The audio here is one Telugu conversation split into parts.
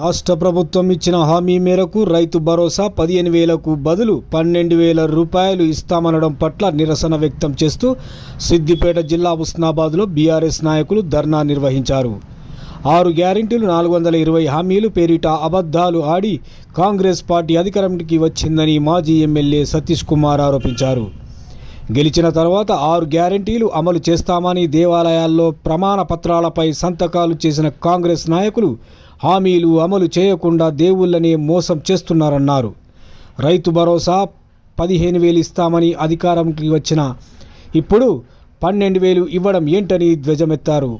రాష్ట్ర ప్రభుత్వం ఇచ్చిన హామీ మేరకు రైతు భరోసా పదిహేను వేలకు బదులు పన్నెండు వేల రూపాయలు ఇస్తామనడం పట్ల నిరసన వ్యక్తం చేస్తూ సిద్దిపేట జిల్లా ఉస్నాబాద్లో బీఆర్ఎస్ నాయకులు ధర్నా నిర్వహించారు. ఆరు గ్యారెంటీలు నాలుగు వందల ఇరవై హామీలు పేరిట అబద్ధాలు ఆడి కాంగ్రెస్ పార్టీ అధికారంకి వచ్చిందని మాజీ ఎమ్మెల్యే సతీష్ కుమార్ ఆరోపించారు. గెలిచిన తర్వాత ఆరు గ్యారెంటీలు అమలు చేస్తామని దేవాలయాల్లో ప్రమాణ పత్రాలపై సంతకాలు చేసిన కాంగ్రెస్ నాయకులు హామీలు అమలు చేయకుండా దేవుళ్ళనే మోసం చేస్తున్నారన్నారు. రైతు భరోసా పదిహేను వేలు ఇస్తామని అధికారంకి వచ్చిన ఇప్పుడు పన్నెండు వేలు ఇవ్వడం ఏంటని ధ్వజమెత్తారు.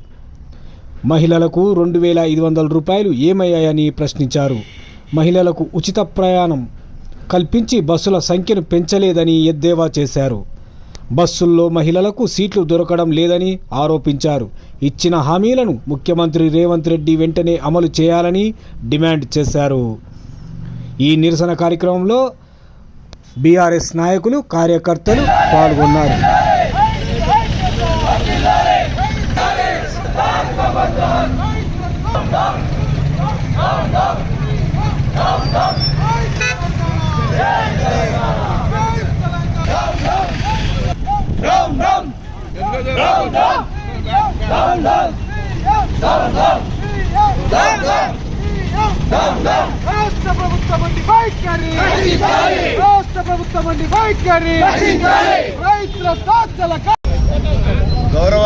మహిళలకు రెండు వేల ఐదు వందల రూపాయలు ఏమయ్యాయని ప్రశ్నించారు. మహిళలకు ఉచిత ప్రయాణం కల్పించి బస్సుల సంఖ్యను పెంచలేదని ఎద్దేవా చేశారు. బస్సుల్లో మహిళలకు సీట్లు దొరకడం లేదని ఆరోపించారు ఇచ్చిన హామీలను ముఖ్యమంత్రి రేవంత్ రెడ్డి వెంటనే అమలు చేయాలని డిమాండ్ చేశారు ఈ నిరసన కార్యక్రమంలో బీఆర్ఎస్ నాయకులు కార్యకర్తలు పాల్గొన్నారు రాష్ట్ర ప్రభుత్వం అండి వైఖరి రాష్ట్ర ప్రభుత్వం అండి వైఖరి రైతుల దాతల గౌరవ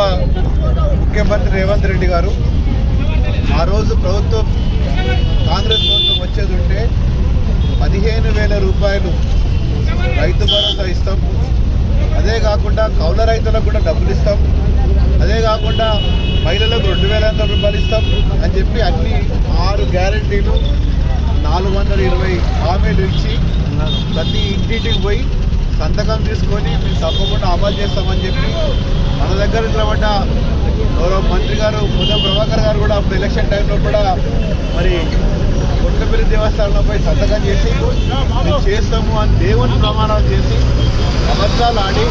ముఖ్యమంత్రి రేవంత్ రెడ్డి గారు ఆ రోజు ప్రభుత్వం కాంగ్రెస్ ప్రభుత్వం వచ్చేది ఉంటే పదిహేను వేల రూపాయలు రైతు భరోసా ఇస్తాం. అదే కాకుండా కౌల రైతులకు కూడా డబ్బులు ఇస్తాం. అదే కాకుండా మహిళలకు రెండు వేల ఐదు వందల రూపాయలు ఇస్తాం అని చెప్పి అన్ని ఆరు గ్యారంటీలు నాలుగు వందల ఇరవై హామీలు ఇచ్చి ప్రతి ఇంటింటికి పోయి సంతకం తీసుకొని మేము తప్పకుండా అమలు చేస్తామని చెప్పి మన దగ్గర నిలబడ్డ గౌరవ మంత్రి గారు ముద ప్రభాకర్ గారు కూడా అప్పుడు ఎలక్షన్ టైంలో కూడా మరి కొట్టపల్లి దేవస్థానంలో పోయి సంతకం చేసి మేము చేస్తాము అని దేవుని ప్రమాణాలు చేసి అబద్ధాలు ఆడి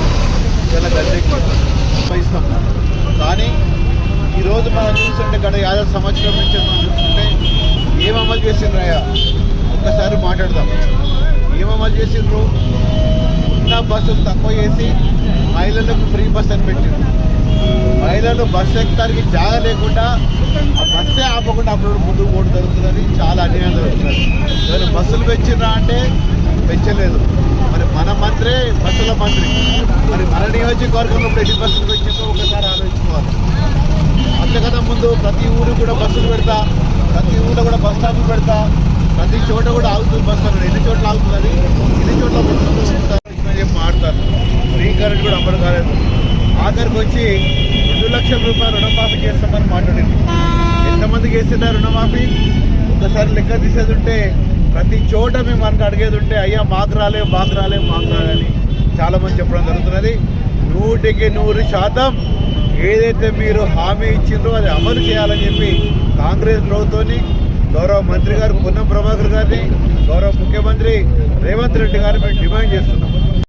ఇలా గద్దెకి ఇస్తాం. కానీ ఈరోజు మనం చూస్తుంటే గత యాభై సంవత్సరం నుంచి మనం చూస్తుంటే ఏం అమలు చేసిండ్రయ్యా ఒక్కసారి మాట్లాడదాం. ఏం అమలు చేసిండ్రు? ఉన్న బస్సులు తక్కువ చేసి మహిళలకు ఫ్రీ బస్ అని పెట్టిండ్రు. మహిళలు బస్సు ఎక్కడానికి జాగ లేకుండా ఆ బస్సే ఆపకుండా అప్పుడు ముందుకు పోవడం జరుగుతుందని చాలా అన్యాయం జరుగుతుంది. మరి బస్సులు పెంచినా అంటే పెంచలేదు. మరి మన మంత్రే బస్సుల మంత్రి. మరి మన నియోజకవర్గంలో ఇప్పుడు ఎన్ని బస్సులు పెంచిందో ఒకసారి ఆలోచించుకోవాలి. ముందు ప్రతి ఊరు కూడా బస్సులు పెడతా ప్రతి ఊళ్ళో కూడా బస్ స్టాప్లు పెడతా ప్రతి చోట కూడా ఆగుతుంది బస్ అన్నాడు ఎన్ని చోట్ల ఆగుతుంది ఎన్ని చోట్ల చెప్పి మాడతారు ఫ్రీ కరెంట్ కూడా అమలు కాలేదు. ఆఖరికి వచ్చి రెండు లక్షల రూపాయలు రుణమాఫీ చేస్తామని మాట్లాడింది. ఎంతమందికి వేసిందా రుణమాఫీ? ఒకసారి లెక్క తీసేది ఉంటే ప్రతి చోట మేము మనకు అడిగేది ఉంటే అయ్యా మాకు రాలే మాకు రాలే మాకు రాలే అని చాలామంది చెప్పడం జరుగుతున్నది. నూటికి నూరు శాతం ఏదైతే మీరు హామీ ఇచ్చిందో అది అమలు చేయాలని చెప్పి కాంగ్రెస్ ప్రభుత్వాన్ని గౌరవ మంత్రి గారు పున్నం ప్రభాకర్ గారిని గౌరవ ముఖ్యమంత్రి రేవంత్ రెడ్డి గారిని మేము డిమాండ్ చేస్తున్నాం.